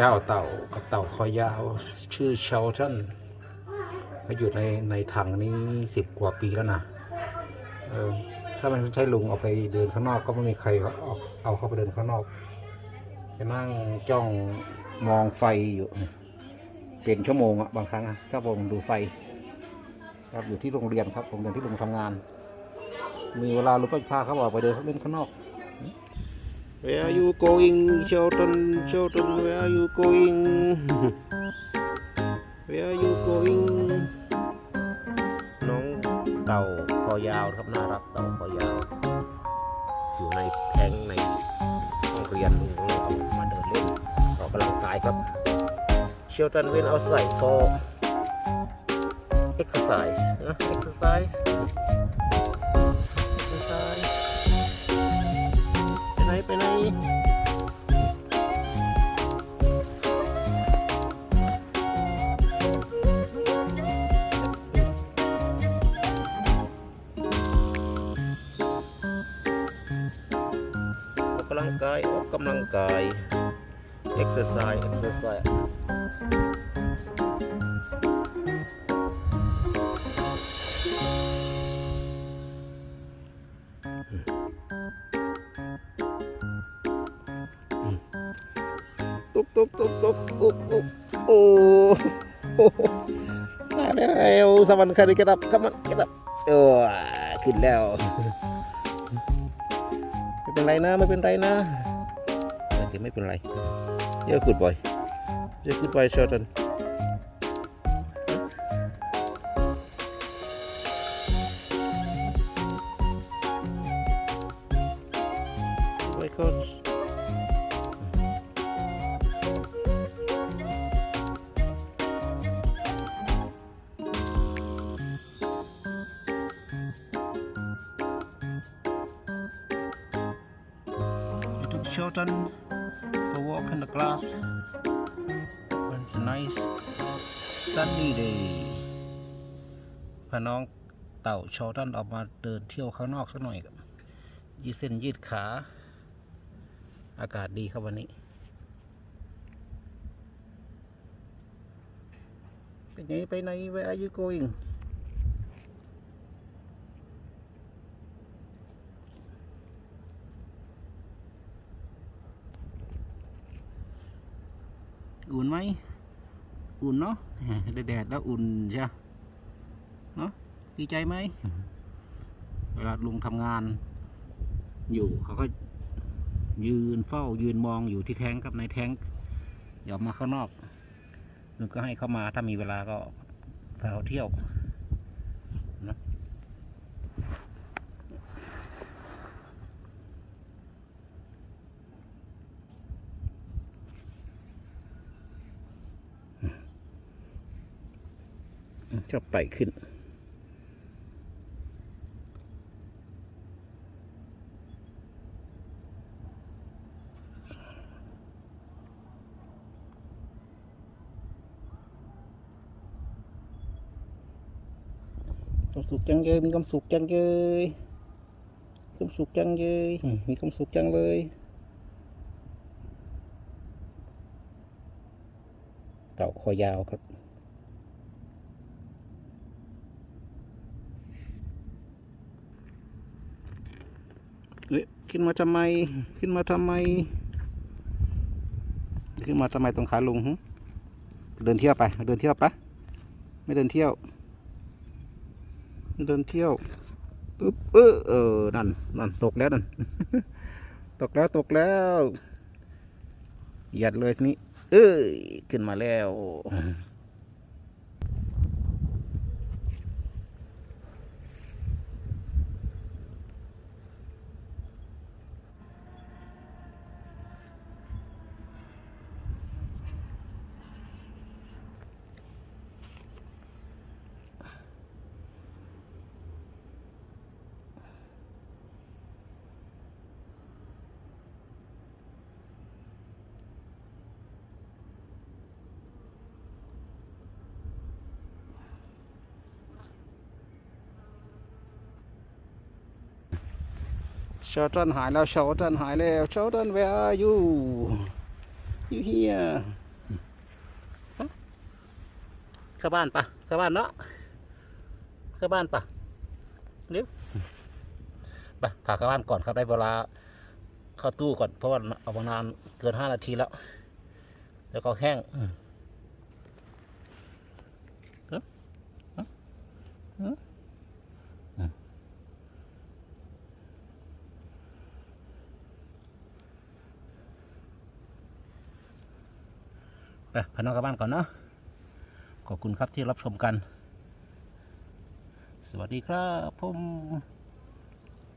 เจ้าเต่ากับเต่าคอยาวชื่อเชลตันมาอยู่ในในถังนี้สิบกว่าปีแล้วนะเออถ้ามันใช่ลุงเอาไปเดินข้างนอกก็ไม่มีใครเอาเอาเข้าไปเดินข้างนอกจะนั่งจ้องมองไฟอยู่เป็นชั่วโมงอะบางครั้งอะครับผมดูไฟ ครับอยู่ที่โรงเรียนครับโรงเรียนที่ลุงทำงาน มีเวลาลุงก็พาเขาออกไปเดินเล่นข้างนอก Where are you going, Sheldon? Sheldon, where are you going? Where are you going? น้องเต่าคอยาวครับน่ารักเต่าคอยาว อยู่ในแทงในห้องเรียนลุงเลยเอามาเดินเล่นออกกำลังกายครับ Sheldon when outside for exercise นะ exercise exercise กกำลังกายออกกำลังกาย exercise exercise ตุ ตุกตุกตุกอุกอุกโอ้โหมาแล้วสวรรค์คดีกระดับขมันกระดับเออขึ้นแล้วไม่เป็นไรนะไม่เป็นไรนะโอเคไม่เป็นไรเยอะขุดบ่อยเยอะขุดบ่อยชอตันไว้ก่อน You took Shelton for walk in the grass. It's a nice sunny day พาน้องเต่าชอตันออกมาเดินเที่ยวข้างนอกสักหน่อยครับยืดเส้นยืดขา อากาศดีครับวันนี้ เป็นไงไปไหน Where are you going อุ่นไหมอุ่นเนาะแดดๆแล้วอุ่นใช่เนาะดีใจไหมเวลาลุงทำงาน อยู่เขาก็ยืนเฝ้ายืนมองอยู่ที่แท้งครับในแท้งอย่าออกมาข้างนอกลุงก็ให้เข้ามาถ้ามีเวลาก็พาเขาเที่ยวนะ ชอบไต่ขึ้น ความสุขจังเลยมีความสุขจังเลยความสุขจังเลยมีความสุขจังเลยเต่าคอยาวครับ เฮ้ยขึ้นมาทำไม ขึ้นมาทำไม ขึ้นมาทำไมตรงขาลุงเดินเที่ยวไป เดินเที่ยวปะไม่เดินเที่ยว เดินเที่ยวปึ๊บเออเออนั่นนั่นตกแล้วนั่นตกแล้วตกแล้วหยัดเลยทีนี้ เอ้ยขึ้นมาแล้ว ชาวต้นหายแล้วชาวต้นหายแล้วชาวต้น where ยู่อยู่เฮียฮะชาวบ้านปะชาวบ้านเนาะชาวบ้านปะนิ้วปะผ่าชาวบ้านก่อนครับได้เวลาเข้าตู้ก่อนเพราะว่าเอามานานเกินห้านาทีแล้ว แล้วก็แห้ง พน้องกลับบ้านก่อนเนาะขอบคุณครับที่รับชมกัน สวัสดีครับผม